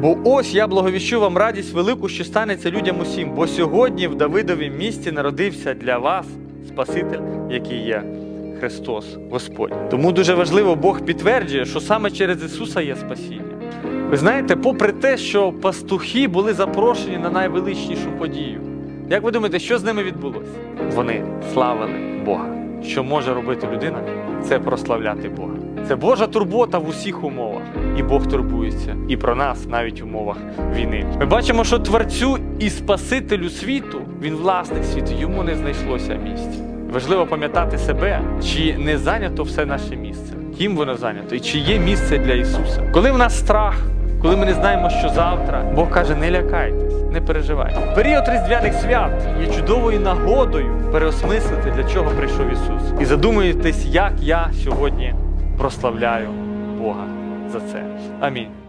Бо ось я благовіщу вам радість велику, що станеться людям усім, бо сьогодні в Давидовім місті народився для вас Спаситель, який є Христос, Господь. Тому дуже важливо, Бог підтверджує, що саме через Ісуса є спасіння. Ви знаєте, попри те, що пастухи були запрошені на найвеличнішу подію, як ви думаєте, що з ними відбулося? Вони славили Бога. Що може робити людина? Це прославляти Бога. Це Божа турбота в усіх умовах. І Бог турбується і про нас навіть в умовах війни. Ми бачимо, що творцю і Спасителю світу, він власник світу, йому не знайшлося місця. Важливо пам'ятати себе, чи не зайнято все наше місце, ким воно зайнято, і чи є місце для Ісуса. Коли в нас страх, коли ми не знаємо, що завтра, Бог каже, не лякайтесь, не переживай. Період різдвяних свят є чудовою нагодою переосмислити, для чого прийшов Ісус. І задумайтесь, як я сьогодні прославляю Бога за це. Амінь.